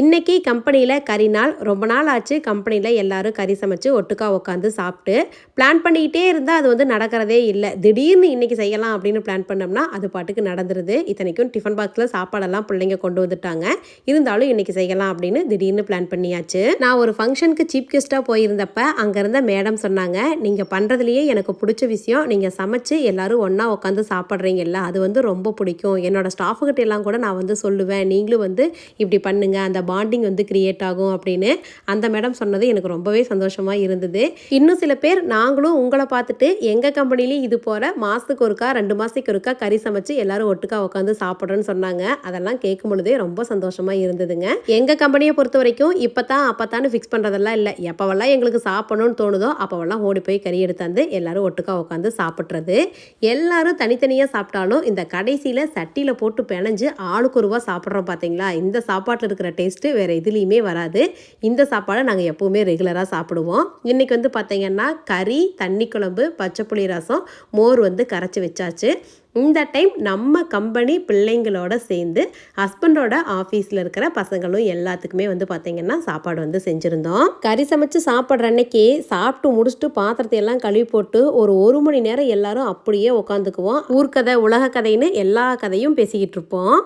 இன்னைக்கு கம்பெனியில் கறி நாள் ரொம்ப நாள் ஆச்சு. கம்பெனியில் எல்லாரும் கறி சமைச்சு ஒட்டுக்கா உட்காந்து சாப்பிட்டு பிளான் பண்ணிக்கிட்டே இருந்தால் அது வந்து நடக்கிறதே இல்லை. திடீர்னு இன்னைக்கு செய்யலாம் அப்படின்னு பிளான் பண்ணோம்னா அது பாட்டுக்கு நடந்துருது. இத்தனைக்கும் டிஃபன் பாக்ஸில் சாப்பாடெல்லாம் பிள்ளைங்க கொண்டு வந்துட்டாங்க. இருந்தாலும் இன்னைக்கு செய்யலாம் அப்படின்னு திடீர்னு பிளான் பண்ணியாச்சு. நான் ஒரு ஃபங்க்ஷனுக்கு சீப் கெஸ்ட்டாக போயிருந்தப்ப அங்கே இருந்த மேடம் சொன்னாங்க நீங்கள் பண்ணுறதுலையே எனக்கு பிடிச்ச விஷயம் நீங்கள் சமைச்சு எல்லாரும் ஒன்றா உட்காந்து சாப்பிட்றீங்கல்ல அது வந்து ரொம்ப பிடிக்கும். என்னோட ஸ்டாஃபுக்கிட்ட எல்லாம் கூட நான் வந்து சொல்லுவேன். நீங்களும் வந்து இப்படி பண்ணுங்க அந்த பாண்டிங் வந்து கிரியேட் ஆகும் அப்படின்னு அந்த மேடம் சொன்னது எனக்கு ரொம்பவே சந்தோஷமாக இருந்தது. இன்னும் சில பேர் நாங்களும் உங்களை பார்த்துட்டு எங்கள் கம்பெனிலையும் இது போகிற மாதத்துக்கு ஒருக்கா ரெண்டு மாதத்துக்கு ஒருக்கா கறி சமைச்சு எல்லாரும் ஒட்டுக்கா உட்காந்து சாப்பிட்றோன்னு சொன்னாங்க. அதெல்லாம் கேட்கும் பொழுதே ரொம்ப சந்தோஷமாக இருந்ததுங்க. எங்கள் கம்பெனியை பொறுத்த வரைக்கும் இப்போ தான் அப்போ தான் ஃபிக்ஸ் பண்ணுறதெல்லாம் இல்லை. எப்போவெல்லாம் எங்களுக்கு சாப்பிடணும்னு தோணுதோ அப்போவெல்லாம் ஓடி போய் கறி எடுத்தாந்து எல்லாரும் ஒட்டுக்கா உட்காந்து சாப்பிட்றது. எல்லாரும் தனித்தனியாக சாப்பிட்டாலும் இந்த கடைசியில் சட்டியில் போட்டு பிணைஞ்சு ஆளுக்கு ஒருவா சாப்பிட்றோம் பார்த்தீங்களா இந்த சாப்பாட்டில் இருக்கிற டேஸ்ட் டேஸ்ட்டு வேறு எதுலேயுமே வராது. இந்த சாப்பாடை நாங்கள் எப்போவுமே ரெகுலராக சாப்பிடுவோம். இன்றைக்கி வந்து பார்த்தீங்கன்னா கறி தண்ணி குழம்பு பச்சைப்புளி ரசம் மோர் வந்து கரைச்சி வச்சாச்சு. இந்த டைம் நம்ம கம்பெனி பிள்ளைங்களோட சேர்ந்து ஹஸ்பண்டோட ஆஃபீஸில் இருக்கிற பசங்களும் எல்லாத்துக்குமே வந்து பார்த்திங்கன்னா சாப்பாடு வந்து செஞ்சுருந்தோம். கறி சமைச்சு சாப்பிட்ற அன்னைக்கு சாப்பிட்டு முடிச்சுட்டு பாத்திரத்தை எல்லாம் கழுவி போட்டு ஒரு ஒரு மணி நேரம் எல்லாரும் அப்படியே உட்காந்துக்குவோம் ஊர்க்கதை உலக கதைன்னு எல்லா கதையும் பேசிக்கிட்டு இருப்போம்.